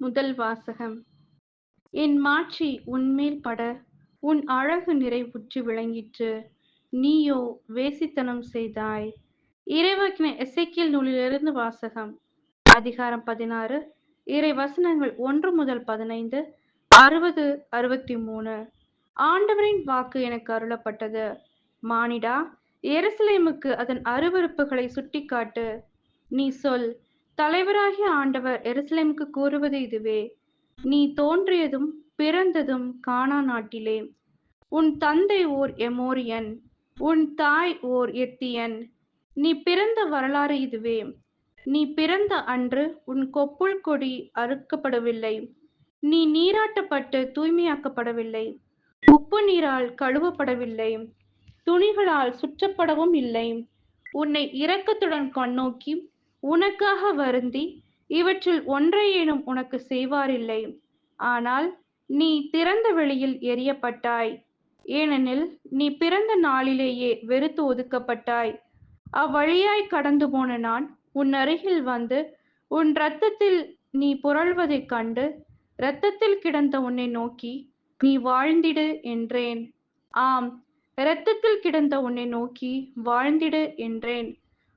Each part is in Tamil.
முதல் வாசகம். என் மாட்சி உன்மேல் பட உன் அழகு நிறைவுற்று விளங்கிற்று. நீயோ வேசித்தனம் செய்தாய். இறைவாக்கின எசைக்கியல் நூலிலிருந்து வாசகம். அதிகாரம் பதினாறு. இறை வசனங்கள் ஒன்று முதல் பதினைந்து அறுபது அறுபத்தி மூணு ஆண்டவரின் வாக்கு எனக்கு அருளப்பட்டது. மானிடா எருசலேமுக்கு அதன் அருவருப்புகளை சுட்டிக்காட்டு. நீ சொல் தலைவராகிய ஆண்டவர் எருசலேமுக்கு கூறுவது இதுவே. நீ தோன்றியதும் பிறந்ததும் கானா நாட்டிலே. உன் தந்தை ஓர் எமோரியன் உன் தாய் ஓர் எத்தியன். நீ பிறந்த வரலாறு இதுவே. நீ பிறந்த அன்று உன் கொப்புள் கொடி அறுக்கப்படவில்லை. நீ நீராட்டப்பட்டு தூய்மையாக்கப்படவில்லை. உப்பு நீரால் கழுவப்படவில்லை. துணிகளால் சுற்றப்படவும் இல்லை. உன்னை இரக்கத்துடன் கண்ணோக்கி உனக்காக வருந்தி இவற்றில் ஒன்றையேனும் உனக்கு செய்வாரில்லை. ஆனால் நீ திறந்த வெளியில் எரியப்பட்டாய் ஏனெனில் நீ பிறந்த நாளிலேயே வெறுத்து ஒதுக்கப்பட்டாய். அவ்வழியாய் கடந்து போன நான் உன் அருகில் வந்து உன் இரத்தத்தில் நீ புரள்வதைக் கண்டு இரத்தத்தில் கிடந்த உன்னை நோக்கி நீ வாழ்ந்திடு என்றேன். ஆம் இரத்தத்தில் கிடந்த உன்னை நோக்கி வாழ்ந்திடு என்றேன்.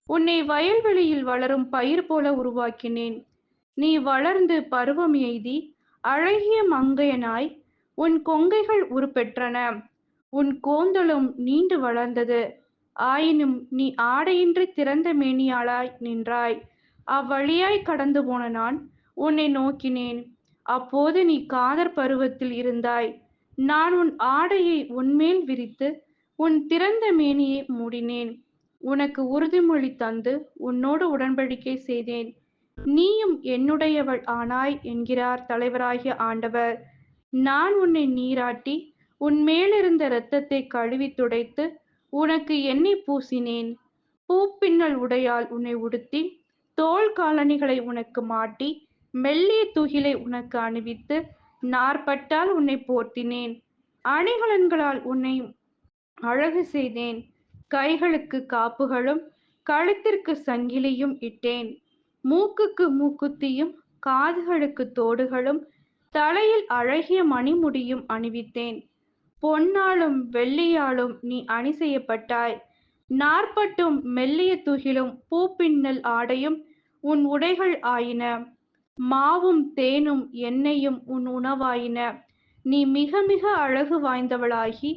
உன்னை வயல்வெளியில் வளரும் பயிர் போல உருவாக்கினேன். நீ வளர்ந்து பருவம் எய்தி அழகிய மங்கையனாய் உன் கொங்கைகள் உருப்பெற்றன. உன் கோந்தலும் நீண்டு வளர்ந்தது. ஆயினும் நீ ஆடையின்றி திறந்த மேனியாளாய் நின்றாய். அவ்வழியாய் கடந்து போன நான் உன்னை நோக்கினேன். அப்போது நீ காதற் பருவத்தில் இருந்தாய். நான் உன் ஆடையை உன்மேல் விரித்து உன் திறந்த மேனியை மூடினேன். உனக்கு உறுதிமொழி தந்து உன்னோடு உடன்படிக்கை செய்தேன். நீயும் என்னுடையவள் ஆனாய் என்கிறார் தலைவராகிய ஆண்டவர். நான் உன்னை நீராட்டி உன் மேலிருந்த இரத்தத்தை கழுவி துடைத்து உனக்கு எண்ணெய் பூசினேன். பூப்பின்னல் உடையால் உன்னை உடுத்தி தோல் காலணிகளை உனக்கு மாட்டி மெல்லிய துகிலை உனக்கு அணிவித்து நாற்பட்டால் உன்னை போர்த்தினேன். அணிகலன்களால் உன்னை அழகு செய்தேன். கைகளுக்கு காப்புகளும் கழுத்திற்கு சங்கிலியும் இட்டேன். மூக்குக்கு மூக்குத்தியும் காதுகளுக்கு தோடுகளும் தலையில் அழகிய மணிமுடியும் அணிவித்தேன். பொன்னாலும் வெள்ளியாலும் நீ அணி செய்யப்பட்டாய். நாற்பட்டும் மெல்லிய துகிலும் பூப்பின்னல் ஆடையும் உன் உடைகள் ஆயின. மாவும் தேனும் எண்ணெயும் உன் உணவாயின. நீ மிக மிக அழகு வாய்ந்தவளாகி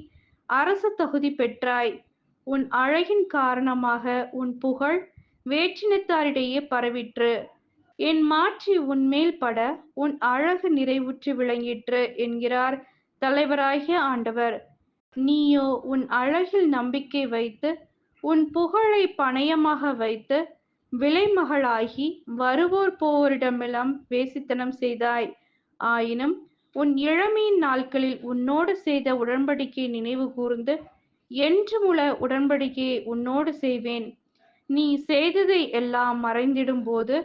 அரசு தகுதி பெற்றாய். உன் அழகின் காரணமாக உன் புகழ் வேற்றினத்தாரிடையே பரவிற்று. என் மாற்றி உன்மேல் பட உன் அழகு நிறைவுற்று விளங்கிற்று என்கிறார் தலைவராகிய ஆண்டவர். நீயோ உன் அழகில் நம்பிக்கை வைத்து உன் புகழை பணயமாக வைத்து விலைமகளாகி வருவோர் போவோரிடமெல்லாம் வேசித்தனம் செய்தாய். ஆயினும் உன் இளமையின் நாட்களில் உன்னோடு செய்த உடன்படிக்கை நினைவு கூர்ந்து என்றுமுள்ள உடன்படிக்கையை உன்னோடு செய்வேன். நீ செய்ததை எல்லாம் மறைந்திடும் போது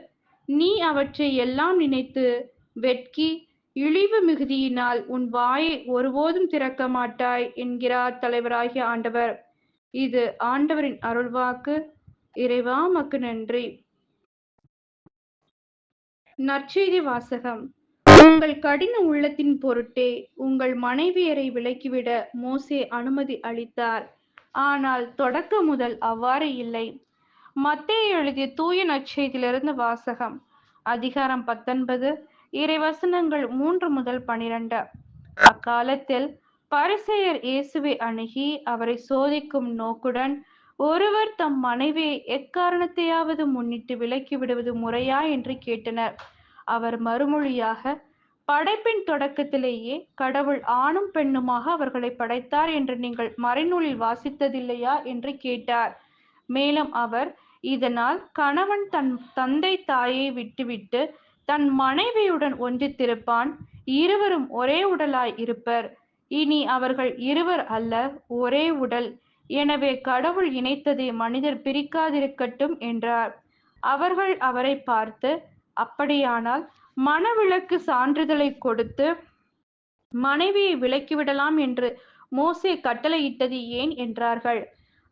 நீ அவற்றை எல்லாம் நினைத்து வெட்கி இழிவு மிகுதியினால் உன் வாயை ஒருபோதும் திறக்க மாட்டாய் என்கிறார் தலைவராகிய ஆண்டவர். இது ஆண்டவரின் அருள்வாக்கு. இறைவா மக்கு நன்றி. நற்செய்தி வாசகம். உங்கள் கடின உள்ளத்தின் பொருட்டே உங்கள் மனைவியரை விலக்கிவிட மோசே அனுமதி அளித்தார். ஆனால் தொடக்க முதல் அவ்வாறு இல்லை. மத்தேயு எழுதிய தூய நற்செய்தியிலிருந்து வாசகம். அதிகாரம் பத்தொன்பது இறைவசனங்கள் மூன்று முதல் பனிரெண்டு. அக்காலத்தில் பரிசெயர் இயேசுவை அணுகி அவரை சோதிக்கும் நோக்குடன் ஒருவர் தம் மனைவியை எக்காரணத்தையாவது முன்னிட்டு விலக்கி விடுவது முறையா என்று கேட்டனர். அவர் மறுமொழியாக படைப்பின் தொடக்கத்திலேயே கடவுள் ஆணும் பெண்ணுமாக அவர்களை படைத்தார் என்று நீங்கள் மறைநூலில் வாசித்ததில்லையா என்று கேட்டார். மேலும் அவர் இதனால் கணவன் தன் தந்தை தாயை விட்டுவிட்டு தன் மனைவியுடன் ஒன்றித்திருப்பான் இருவரும் ஒரே உடலாய் இருப்பர். இனி அவர்கள் இருவர் அல்ல ஒரே உடல். எனவே கடவுள் இணைத்ததை மனிதர் பிரிக்காதிருக்கட்டும் என்றார். அவர்கள் அவரை பார்த்து அப்படியானால் மனவிலக்கு சான்றிதழை கொடுத்து மனைவியை விலக்கிவிடலாம் என்று மோசே கட்டளையிட்டது ஏன் என்றார்கள்.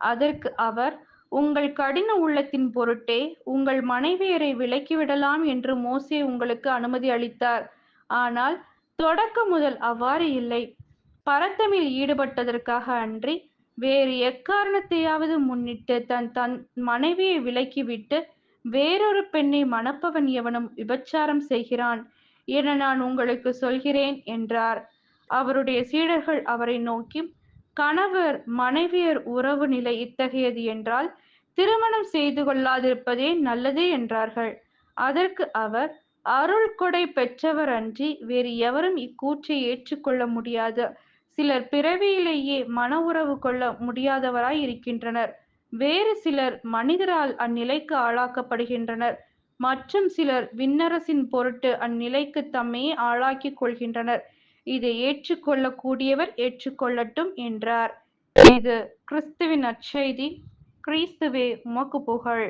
அதற்கு அவர் உங்கள் கடின உள்ளத்தின் பொருட்டே உங்கள் மனைவியரை விலக்கிவிடலாம் என்று மோசே உங்களுக்கு அனுமதி அளித்தார். ஆனால் தொடக்கம் முதல் அவ்வாறு இல்லை. பரத்தமில் ஈடுபட்டதற்காக அன்றி வேறு எக்காரணத்தையாவது முன்னிட்டு தன் தன் மனைவியை விலக்கிவிட்டு வேறொரு பெண்ணை மணப்பவன் எவனும் விபச்சாரம் செய்கிறான்? என நான் உங்களுக்கு சொல்கிறேன் என்றார். அவருடைய சீடர்கள் அவரை நோக்கி கணவர் மனைவியர் உறவு நிலை இத்தகையது என்றால் திருமணம் செய்து கொள்ளாதிருப்பதே நல்லது என்றார்கள். அதற்கு அவர் அருள் கொடை பெற்றவர் அன்றி வேறு எவரும் இக்கூற்றை ஏற்றுக்கொள்ள முடியாது. சிலர் பிறவியிலேயே மன உறவு கொள்ள முடியாதவராய் இருக்கின்றனர். வேறு சிலர் மனிதரால் அந்நிலைக்கு ஆளாக்கப்படுகின்றனர். மற்றும் சிலர் விண்ணரசின் பொருட்டு அந்நிலைக்கு தம்மையே ஆளாக்கிக் கொள்கின்றனர். இதை ஏற்றுக்கொள்ளக்கூடியவர் ஏற்றுக்கொள்ளட்டும் என்றார். இது கிறிஸ்துவின் நற்செய்தி கிறிஸ்துவே உமக்கு புகழ்.